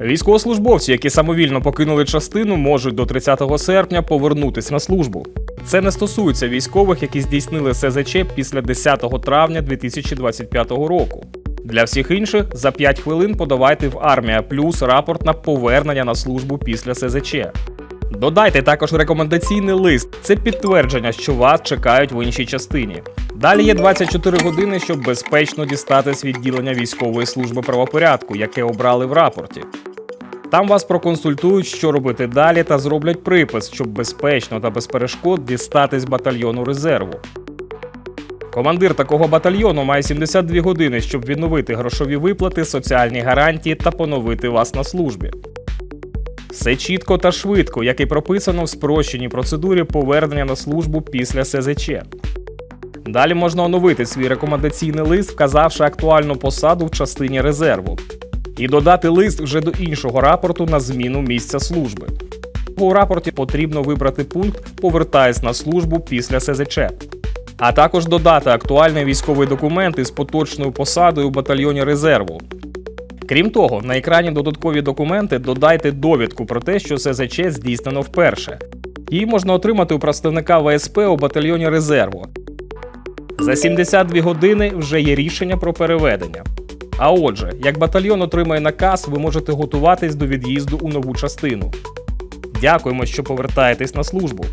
Військовослужбовці, які самовільно покинули частину, можуть до 30 серпня повернутися на службу. Це не стосується військових, які здійснили СЗЧ після 10 травня 2025 року. Для всіх інших за 5 хвилин подавайте в Армія Плюс рапорт на повернення на службу після СЗЧ. Додайте також рекомендаційний лист. Це підтвердження, що вас чекають в іншій частині. Далі є 24 години, щоб безпечно дістатись відділення військової служби правопорядку, яке обрали в рапорті. Там вас проконсультують, що робити далі, та зроблять припис, щоб безпечно та без перешкод дістатись батальйону резерву. Командир такого батальйону має 72 години, щоб відновити грошові виплати, соціальні гарантії та поновити вас на службі. Все чітко та швидко, як і прописано в спрощеній процедурі повернення на службу після СЗЧ. Далі можна оновити свій рекомендаційний лист, вказавши актуальну посаду в частині резерву, і додати лист вже до іншого рапорту на зміну місця служби. У рапорті потрібно вибрати пункт Повертаюсь на службу після СЗЧ, а також додати актуальний військовий документ із поточною посадою в батальйоні резерву. Крім того, на екрані додаткові документи додайте довідку про те, що СЗЧ здійснено вперше. Її можна отримати у представника ВСП у батальйоні резерву. За 72 години вже є рішення про переведення. А отже, як батальйон отримає наказ, ви можете готуватись до від'їзду у нову частину. Дякуємо, що повертаєтесь на службу.